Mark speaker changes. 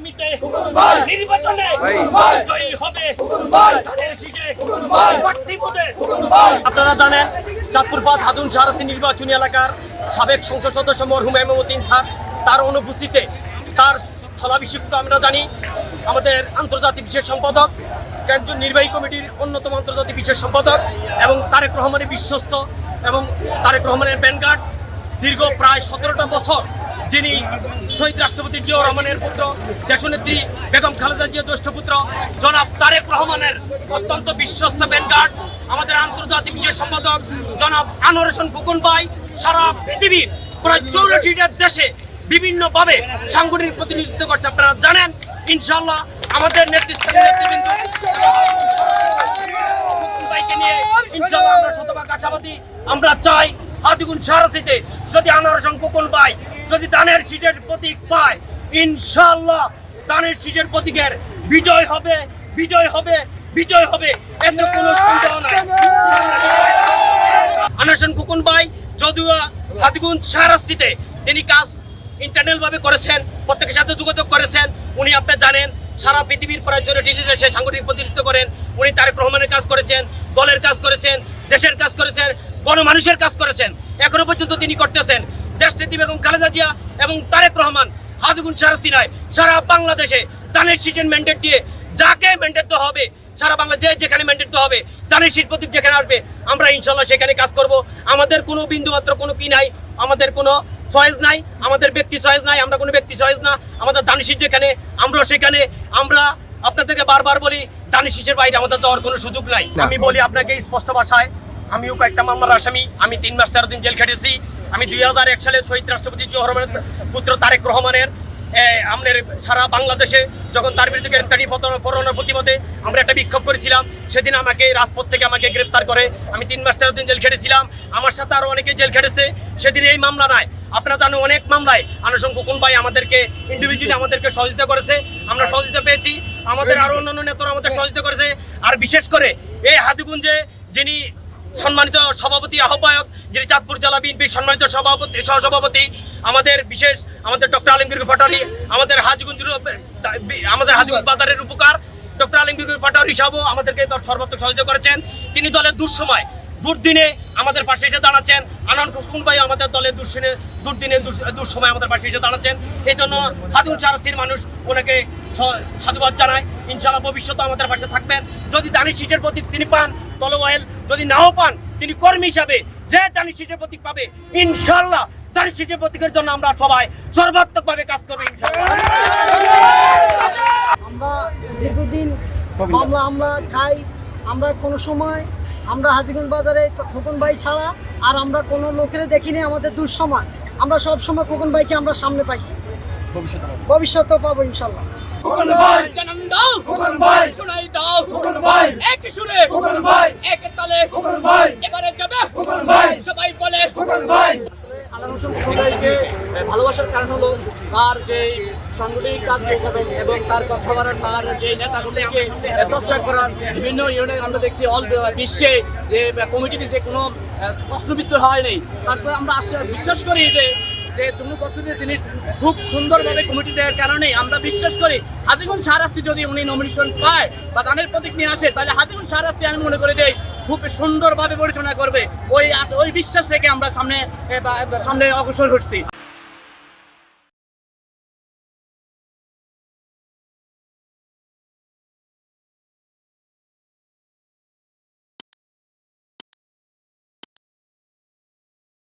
Speaker 1: আগামীতে নির্বাচনে জয়ী হবে। তাদের
Speaker 2: আপনারা জানেন চাঁদপুর পাঁচ হাজুন শাহরাস্তি নির্বাচনী এলাকার সাবেক সংসদ সদস্য মরহুম এমতিন স্যার তার অনুপস্থিতিতে তার স্থলাভিষিক্ত আমরা জানি। আমাদের আন্তর্জাতিক বিশেষ সম্পাদক কেন্দ্রীয় নির্বাহী কমিটির অন্যতম আন্তর্জাতিক বিশেষ সম্পাদক এবং তারেক রহমানের বিশ্বস্ত এবং তারেক রহমানের ব্যানগার্ড দীর্ঘ প্রায় সতেরোটা বছর যিনি শহীদ রাষ্ট্রপতি জিয়াউর রহমানের পুত্র, দেশনেত্রী বেগম খালেদা জিয়া জ্যেষ্ঠ পুত্র, জনাব তারেক রহমানের অত্যন্ত বিশ্বস্ত ব্যানগার্ড আমাদের আন্তর্জাতিক বিশেষ সম্পাদক জনাব আনোয়ার হোসেন খোকন ভাই, সারা পৃথিবীর প্রায় চৌরাশিটা দেশে বিভিন্নভাবে সাংগঠনিক প্রতিনিধিত্ব করছে। আপনারা জানেন ইনশাল্লাহ আমাদের নেতৃস্থানীয় নেতৃবৃন্দ নিয়ে আমরা চাই হাতিগুন সারথিতে যদি আনার সংকোকন পাই যদি দানের শীষের প্রতীক পায় ইনশাল্লাহ দানের শীষের প্রতীকের বিজয় হবে বিজয় হবে বিজয় হবে। এতে কোনো সন্দেহ নাই। কুকুন ভাই যদিও হাতিগুন সারাস্তিতে তিনি কাজ ইন্টারনাল ভাবে করেছেন, প্রত্যেকের সাথে যোগাযোগ করেছেন। উনি আপনি জানেন, সারা পৃথিবীর প্রায় চৌরাশিটি দেশে সাংগঠনিক প্রতিনিধিত্ব করেন। উনি তারেক রহমানের কাজ করেছেন, দলের কাজ করেছেন, দেশের কাজ করেছেন, গণমানুষের কাজ করেছেন। এখনও পর্যন্ত তিনি করতেছেন। দেশ নেত্রী বেগম খালেদা জিয়া এবং তারেক রহমান। হাদিগুন সারাস্তি নয় সারা বাংলাদেশে দানের সিজন ম্যান্ডেট দিয়ে যাকে ম্যান্ডেট দেওয়া হবে সারা বাংলা যে যেখানে ম্যান্ডেট দেওয়া হবে দানের শীত প্রতীক যেখানে আসবে আমরা ইনশাল্লাহ সেখানে কাজ করব। আমাদের কোনো বিন্দু মাত্র কোনো কি নাই আমাদের কোনো চয়েস নাই আমাদের ব্যক্তি চয়েস নাই আমরা কোনো ব্যক্তি চয়েস না আমাদের দানিশির যেখানে আমরা সেখানে আমরা আপনাদেরকে বারবার বলি দানিশিসের বাইরে আমাদের যাওয়ার কোনো সুযোগ নাই। আমি বলি আপনাকে স্পষ্ট ভাষায় আমিও কয়েকটা মামলার আসামি আমি তিন মাস তেরো দিন জেল খেটেছি আমি দুই হাজার এক সালে শহীদ রাষ্ট্রপতি জিয়া পুত্র তারেক রহমানের আমাদের সারা বাংলাদেশে যখন তার বিরুদ্ধে গ্রেপ্তারি পরোয়ানার প্রতিবাদে আমরা একটা বিক্ষোভ করেছিলাম, সেদিন আমাকে রাজপথ থেকে আমাকে গ্রেপ্তার করে। আমি তিন মাস তেরো দিন জেল খেটেছিলাম, আমার সাথে আরও অনেকে জেল খেটেছে, সেদিন এই মামলা নাই। আপনারা জানেন অনেক মামলায় আনুষঙ্গ কোন ভাই আমাদেরকে ইন্ডিভিজুয়ালি আমাদেরকে সহযোগিতা করেছে, আমরা সহযোগিতা পেয়েছি। আমাদের আরও অন্যান্য নেতারা আমাদের সহযোগিতা করেছে। আর বিশেষ করে এই হাতিগুঞ্জে যিনি সম্মানিত সভাপতি আহ্বায়ক যিনি চাঁদপুর জেলা বিএনপির সম্মানিত সভাপতি সহসভাপতি আমাদের বিশেষ আমাদের ডক্টর আলমগীর পাটালি আমাদের হাজিগুঞ্জুর আমাদের হাজিগুঞ্জ বাজারের উপকার ডক্টর আলমগীর পাটালি সাহেবও আমাদেরকে সর্বাত্মক সহযোগিতা করেছেন। তিনি দলের দুঃসময় দুর্দিনে আমাদের পাশে এসে দাঁড়াচ্ছেন। আনন্দ খুশকুন ভাই আমাদের দলের দুঃদিনে দুর্দিনে দুঃসময় আমাদের পাশে এসে দাঁড়াচ্ছেন। এই জন্য হাদুন চারাস্তির মানুষ ওনাকে সাধুবাদ জানায়। ইনশাআল্লাহ ভবিষ্যতে আমাদের পাশে থাকবেন। যদি দানি সিটের প্রতি তিনি পান তল ওয়েল যদি নাও পান তিনি কর্মী হিসাবে যে দানি সিটের প্রতীক পাবে ইনশাআল্লাহ দানি সিটের প্রতীকের জন্য আমরা সবাই সর্বাত্মকভাবে কাজ করব ইনশাআল্লাহ।
Speaker 3: আমরা দীর্ঘদিন মামলা আমরা খাই আমরা কোনো সময় আমরা হাজিগঞ্জ বাজারে খোকন ভাই ছাড়া আর আমরা কোনো লোকের দেখিনি আমাদের দুঃসময়। আমরা সব সময় খোকন ভাইকে আমরা সামনে পাইছি। ভবিষ্যতেও পাবো ইনশাল্লাহ
Speaker 4: জানান দাও। শোনাই দাও। এক সুরে। এক তালে। এবারে যাবে। সবাই বলে।
Speaker 5: আল্লাহ হোসেন ভালোবাসার কারণ হলো তার যে সাংগঠনিক কাজ এবং তার কথাবার্তা তার যে নেতাগুলিকে চর্চা করার বিভিন্ন ইউনিট আমরা দেখছি অল বিশ্বে যে কমিটি দিছে কোনো প্রশ্নবিদ্ধ হয়নি তারপরে আমরা আশ্বাস বিশ্বাস করি যে যে জম্মু কাশ্মীরে তিনি খুব সুন্দরভাবে কমিটি দেওয়ার কারণে আমরা বিশ্বাস করি হাজিগুন সারাস্তি যদি উনি নমিনেশন পায় বা দানের প্রতীক নিয়ে আসে, তাহলে হাজিগুন সারাস্তি আমি মনে করি যে খুব সুন্দরভাবে পরিচালনা করবে। ওই ওই বিশ্বাস থেকে আমরা সামনে সামনে অগ্রসর হচ্ছি।